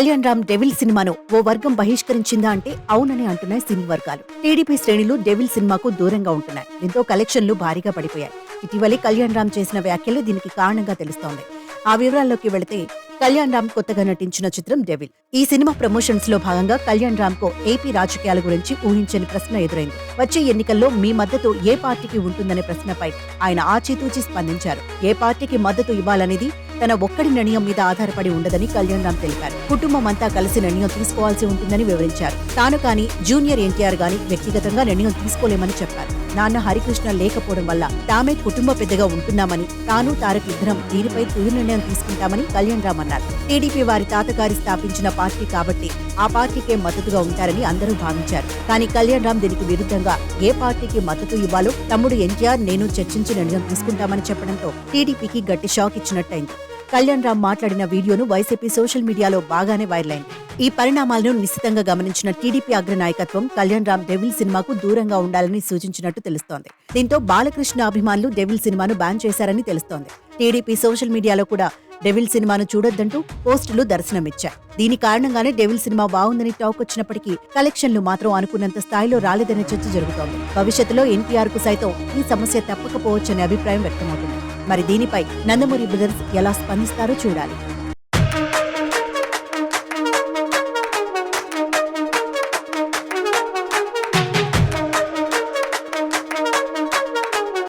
Kalyan Ram devil సినిమాను ఓ వర్గం బహిష్కరించిందా అంటే అవునని అంటున్నాయి సినీ వర్గాలు. టీడీపీ శ్రేణులు డెవిల్ సినిమాకు దూరంగా ఉంటున్నాయి. దీంతో కలెక్షన్లు భారీగా పడిపోయాయి. ఇటీవలే కళ్యాణ్ రామ్ చేసిన వ్యాఖ్యలు దీనికి కారణంగా తెలుస్తోంది. ఆ వివరాల్లోకి వెళితే కళ్యాణ్ రామ్ కొత్తగా నటించిన చిత్రం డెవిల్. ఈ సినిమా ప్రమోషన్స్లో భాగంగా కళ్యాణ్ రామ్కు ఏపీ రాజకీయాల గురించి ఊహించని ప్రశ్న ఎదురైంది. వచ్చే ఎన్నికల్లో మీ మద్దతు ఏ పార్టీకి ఉంటుందనే ప్రశ్నపై ఆయన ఆచితూచి స్పందించారు. ఏ పార్టీకి మద్దతు ఇవ్వాలనేది తన ఒక్కడి నిర్ణయం మీద ఆధారపడి ఉండదని కళ్యాణ్ రామ్ తెలిపారు. కుటుంబం అంతా కలిసి నిర్ణయం తీసుకోవాల్సి ఉంటుందని వివరించారు. తాను కానీ జూనియర్ ఎన్టీఆర్ గాని వ్యక్తిగతంగా నిర్ణయం తీసుకోలేమని చెప్పారు. నాన్న హరికృష్ణ లేకపోవడం వల్ల తామే కుటుంబ పెద్దగా ఉంటున్నామని తాను తారక్ ఇద్దరం దీనిపై తుది నిర్ణయం తీసుకుంటామని కళ్యాణ్ రామ్ అన్నారు. టీడీపీ వారి తాతగారి స్థాపించిన పార్టీ కాబట్టి ఆ పార్టీకే మద్దతుగా ఉంటారని అందరూ భావించారు. కానీ కళ్యాణ్ రామ్ దీనికి విరుద్ధంగా ఏ పార్టీకి మద్దతు ఇవ్వాలో తమ్ముడు ఎన్టీఆర్ నేను చర్చించి నిర్ణయం తీసుకుంటామని చెప్పడంతో టీడీపీకి గట్టి షాక్ ఇచ్చినట్టయింది. కళ్యాణ్ రామ్ మాట్లాడిన వీడియోను వైసీపీ సోషల్ మీడియాలో బాగానే వైరల్ అయింది ఈ పరిణామాలను నిశ్చితంగా గమనించిన టీడీపీ అగ్రనాయకత్వం కళ్యాణ్ రామ్ డెవిల్ సినిమాకు దూరంగా ఉండాలని సూచించినట్టు తెలుస్తోంది. దీంతో బాలకృష్ణ అభిమానులు డెవిల్ సినిమాను బ్యాన్ చేశారని తెలుస్తోంది. టీడీపీ సోషల్ మీడియాలో కూడా డెవిల్ సినిమాను చూడొద్దంటూ పోస్టులు దర్శనమిచ్చాయి దీని కారణంగానే డెవిల్ సినిమా బాగుందని టాక్ వచ్చినప్పటికీ కలెక్షన్లు మాత్రం అనుకున్నంత స్థాయిలో రాలేదనే చర్చ జరుగుతోంది. భవిష్యత్తులో ఎన్టీఆర్కు సైతం ఈ సమస్య తప్పకపోవచ్చనే అభిప్రాయం వ్యక్తమవుతుంది. మరి దీనిపై నందమూరి బ్రదర్స్ ఎలా స్పందిస్తారో చూడాలి.